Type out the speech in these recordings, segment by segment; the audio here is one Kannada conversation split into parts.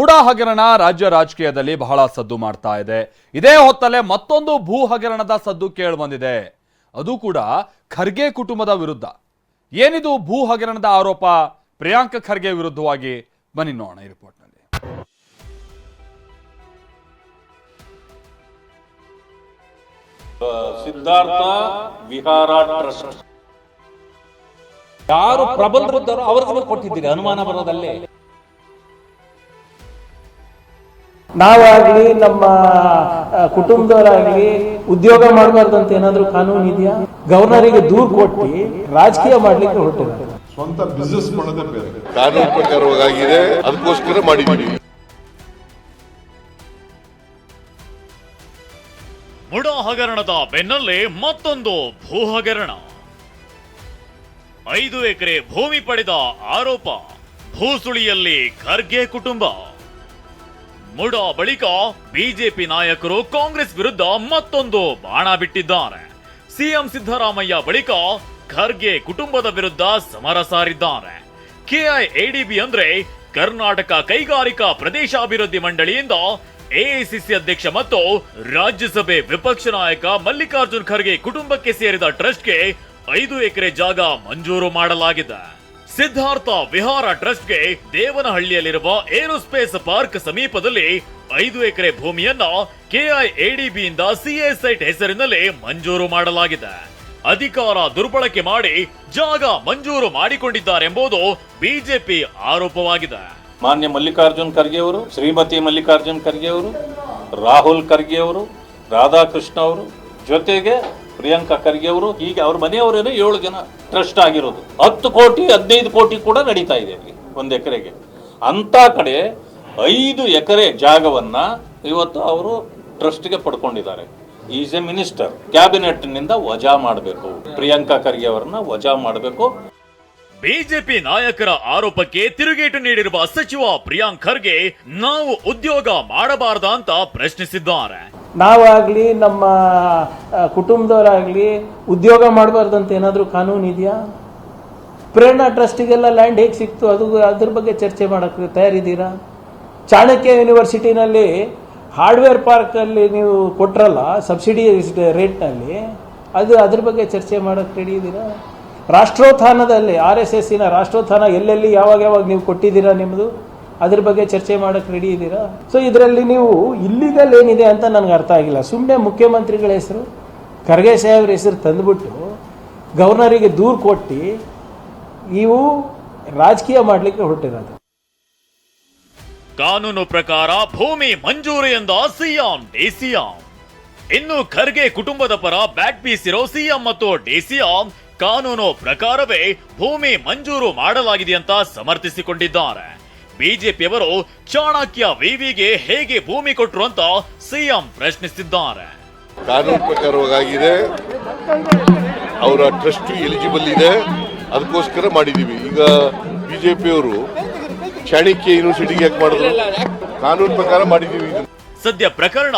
ಕೂಡ ಹಗರಣ ರಾಜ್ಯ ರಾಜಕೀಯದಲ್ಲಿ ಬಹಳ ಸದ್ದು ಮಾಡ್ತಾ ಇದೆ. ಇದೇ ಹೊತ್ತಲ್ಲೇ ಮತ್ತೊಂದು ಭೂ ಹಗರಣದ ಸದ್ದು ಕೇಳಿ ಬಂದಿದೆ ಅದು ಕೂಡ ಖರ್ಗೆ ಕುಟುಂಬದ ವಿರುದ್ಧ. ಏನಿದು ಭೂ ಹಗರಣದ ಆರೋಪ? ಪ್ರಿಯಾಂಕ ಖರ್ಗೆ ವಿರುದ್ಧವಾಗಿ ಬನ್ನಿ ನೋಡೋಣ ಈ ರಿಪೋರ್ಟ್ನಲ್ಲಿ. ಸಿದ್ಧಾರ್ಥ ವಿಹಾರ ಟ್ರಸ್ಟ್. ಯಾರು ಪ್ರಬಲರಿದ್ದಾರೋ ಅವರು ಕೊಟ್ಟಿದ್ದೀರಿ ಅನುಮಾನ ಬರೋದಲ್ಲೇ. ನಾವಾಗ್ಲಿ ನಮ್ಮ ಕುಟುಂಬದವರಾಗ್ಲಿ ಉದ್ಯೋಗ ಮಾಡಬಾರ್ದಂತ ಅಂತ ಏನಾದ್ರೂ ಕಾನೂನು ಇದೆಯಾ? ಗವರ್ನರಿಗೆ ದೂರ್ ಕೊಟ್ಟು ರಾಜಕೀಯ ಮಾಡ್ಲಿಕ್ಕೆ ಹೊರಟಿದ್ದಾರೆ. ಸ್ವಂತ ಬಿಸ್ನೆಸ್ ಮಾಡೋದೇ ಬೇರೆ. ಕಾನೂನು ಪ್ರಕಾರವಾಗಿದೆ ಅದಕ್ಕೋಸ್ಕರ ಮಾಡಿದ್ದೀವಿ. ಹಗರಣದ ಬೆನ್ನಲ್ಲೇ ಮತ್ತೊಂದು ಭೂ ಹಗರಣ. ಐದು ಎಕರೆ ಭೂಮಿ ಪಡೆದ ಆರೋಪ ಭೂಸುಳಿಯಲ್ಲಿ ಖರ್ಗೆ ಕುಟುಂಬ. ಮುಡ ಬಳಿಕ ಬಿಜೆಪಿ ನಾಯಕರು ಕಾಂಗ್ರೆಸ್ ವಿರುದ್ಧ ಮತ್ತೊಂದು ಬಾಣ ಬಿಟ್ಟಿದ್ದಾರೆ. ಸಿಎಂ ಸಿದ್ದರಾಮಯ್ಯ ಬಳಿಕ ಖರ್ಗೆ ಕುಟುಂಬದ ವಿರುದ್ಧ ಸಮರ ಸಾರಿದ್ದಾರೆ. ಕೆಐಎಡಿಬಿ ಅಂದ್ರೆ ಕರ್ನಾಟಕ ಕೈಗಾರಿಕಾ ಪ್ರದೇಶಾಭಿವೃದ್ಧಿ ಮಂಡಳಿಯಿಂದ ಎಐಸಿಸಿ ಅಧ್ಯಕ್ಷ ಮತ್ತು ರಾಜ್ಯಸಭೆ ವಿಪಕ್ಷ ನಾಯಕ ಮಲ್ಲಿಕಾರ್ಜುನ್ ಖರ್ಗೆ ಕುಟುಂಬಕ್ಕೆ ಸೇರಿದ ಟ್ರಸ್ಟ್ಗೆ ಐದು ಎಕರೆ ಜಾಗ ಮಂಜೂರು ಮಾಡಲಾಗಿದೆ. ಸಿದ್ಧಾರ್ಥ ವಿಹಾರ ಟ್ರಸ್ಟ್ಗೆ ದೇವನಹಳ್ಳಿಯಲ್ಲಿರುವ ಏರೋಸ್ಪೇಸ್ ಪಾರ್ಕ್ ಸಮೀಪದಲ್ಲಿ ಐದು ಎಕರೆ ಭೂಮಿಯನ್ನ ಕೆಐಎಡಿಬಿಯಿಂದ ಸಿಎ ಸೈಟ್ ಹೆಸರಿನಲ್ಲಿ ಮಂಜೂರು ಮಾಡಲಾಗಿದೆ. ಅಧಿಕಾರ ದುರ್ಬಳಕೆ ಮಾಡಿ ಜಾಗ ಮಂಜೂರು ಮಾಡಿಕೊಂಡಿದ್ದಾರೆಂಬುದು ಬಿಜೆಪಿ ಆರೋಪವಾಗಿದೆ. ಮಾನ್ಯ ಮಲ್ಲಿಕಾರ್ಜುನ್ ಖರ್ಗೆ ಅವರು, ಶ್ರೀಮತಿ ಮಲ್ಲಿಕಾರ್ಜುನ್ ಖರ್ಗೆ ಅವರು, ರಾಹುಲ್ ಖರ್ಗೆ ಅವರು, ರಾಧಾಕೃಷ್ಣ ಅವರು ಜೊತೆಗೆ ಪ್ರಿಯಾಂಕಾ ಖರ್ಗೆ ಅವರು ಹೀಗೆ ಅವ್ರ ಮನೆಯವರೇನೆ ಏಳು ಜನ ಟ್ರಸ್ಟ್ ಆಗಿರೋದು. ಹತ್ತು ಕೋಟಿ, ಹದಿನೈದು ಕೋಟಿ ಕೂಡ ನಡೀತಾ ಇದೆ ಅಲ್ಲಿ ಒಂದು ಎಕರೆಗೆ. ಅಂತ ಕಡೆ ಐದು ಎಕರೆ ಜಾಗವನ್ನ ಇವತ್ತು ಅವರು ಟ್ರಸ್ಟ್ಗೆ ಪಡ್ಕೊಂಡಿದ್ದಾರೆ. Is a minister. ಕ್ಯಾಬಿನೆಟ್ನಿಂದ ವಜಾ ಮಾಡಬೇಕು. ಪ್ರಿಯಾಂಕಾ ಖರ್ಗೆ ಅವರನ್ನ ವಜಾ ಮಾಡಬೇಕು. ಬಿಜೆಪಿ ನಾಯಕರ ಆರೋಪಕ್ಕೆ ತಿರುಗೇಟು ನೀಡಿರುವ ಸಚಿವ ಪ್ರಿಯಾಂಕ್ ಖರ್ಗೆ, ನಾವು ಉದ್ಯೋಗ ಮಾಡಬಾರದ ಅಂತ ಪ್ರಶ್ನಿಸಿದ್ದಾರೆ. ನಾವಾಗ್ಲಿ ನಮ್ಮ ಕುಟುಂಬದವರಾಗಲಿ ಉದ್ಯೋಗ ಮಾಡಬಾರ್ದಂತ ಏನಾದ್ರೂ ಕಾನೂನು ಇದೆಯಾ? ಪ್ರೇರಣಾ ಟ್ರಸ್ಟಿಗೆಲ್ಲ ಲ್ಯಾಂಡ್ ಹೇಗೆ ಸಿಕ್ತು? ಅದು ಅದ್ರ ಬಗ್ಗೆ ಚರ್ಚೆ ಮಾಡೋಕ್ಕೆ ತಯಾರಿದ್ದೀರಾ? ಚಾಣಕ್ಯ ಯೂನಿವರ್ಸಿಟಿನಲ್ಲಿ ಹಾರ್ಡ್ವೇರ್ ಪಾರ್ಕಲ್ಲಿ ನೀವು ಕೊಟ್ರಲ್ಲ, ಸಬ್ಸಿಡಿ ರೇಟ್ನಲ್ಲಿ, ಅದು ಅದ್ರ ಬಗ್ಗೆ ಚರ್ಚೆ ಮಾಡೋಕ್ಕೆ ರೆಡಿ ಇದ್ದೀರಾ? ರಾಷ್ಟ್ರೋತ್ಥಾನದಲ್ಲಿ, ಆರ್ ಎಸ್ ಎಸ್ಸಿನ ರಾಷ್ಟ್ರೋತ್ಥಾನ ಎಲ್ಲೆಲ್ಲಿ ಯಾವಾಗ ಯಾವಾಗ ನೀವು ಕೊಟ್ಟಿದ್ದೀರಾ ನಿಮ್ಮದು ಅದ್ರ ಬಗ್ಗೆ ಚರ್ಚೆ ಮಾಡಕ್ಕೆ ರೆಡಿ ಇದ್ದೀರಾ? ಸೊ ಇದರಲ್ಲಿ ನೀವು ಇಲ್ಲಿಗಲ್ ಏನಿದೆ ಅಂತ ನನಗೆ ಅರ್ಥ ಆಗಿಲ್ಲ. ಸುಮ್ಮನೆ ಮುಖ್ಯಮಂತ್ರಿಗಳ ಹೆಸರು ಖರ್ಗೆ ಸಾಹೇಬ್ರ ಹೆಸರು ತಂದುಬಿಟ್ಟು ಗವರ್ನರಿಗೆ ದೂರು ಕೊಟ್ಟು ನೀವು ರಾಜಕೀಯ ಮಾಡಲಿಕ್ಕೆ ಹೊರಟಿರೋದು. ಕಾನೂನು ಪ್ರಕಾರ ಭೂಮಿ ಮಂಜೂರು ಎಂದ ಸಿಎಂ ಡಿಸಿಎಂ ಇನ್ನು ಖರ್ಗೆ ಕುಟುಂಬದ ಪರ ಬ್ಯಾಟ್ ಬೀಸಿರೋ ಸಿಎಂ ಮತ್ತು ಡಿಸಿಎಂ ಕಾನೂನು ಪ್ರಕಾರವೇ ಭೂಮಿ ಮಂಜೂರು ಮಾಡಲಾಗಿದೆ ಅಂತ ಸಮರ್ಥಿಸಿಕೊಂಡಿದ್ದಾರೆ. ಬಿಜೆಪಿಯವರು ಚಾಣಕ್ಯ ವಿವಿಗೆ ಹೇಗೆ ಭೂಮಿ ಕೊಟ್ರು ಅಂತ ಸಿಎಂ ಪ್ರಶ್ನಿಸಿದ್ದಾರೆ. ಕಾನೂನು ಪ್ರಕಾರವಾಗಿದೆ. ಅವರ ಟ್ರಸ್ಟ್ ಎಲಿಜಿಬಲ್ ಇದೆ. ಅದಕ್ಕೋಸ್ಕರ ಮಾಡಿದೀವಿ ಈಗ ಬಿಜೆಪಿಯವರು ಚಾಣಕ್ಯ ಯೂನಿವರ್ಸಿಟಿಗೆ ಯಾಕೆ ಮಾಡಿದ್ರು? ಕಾನೂನು ಪ್ರಕಾರ ಮಾಡಿದೀವಿ. ಸದ್ಯ ಪ್ರಕರಣ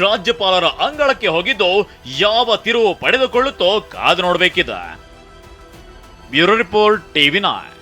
ರಾಜ್ಯಪಾಲರ ಅಂಗಳಕ್ಕೆ ಹೋಗಿದ್ದು ಯಾವ ತಿರುವು ಪಡೆದುಕೊಳ್ಳುತ್ತೋ ಕಾದು ನೋಡಬೇಕಿದೆ. Bureau report TV nine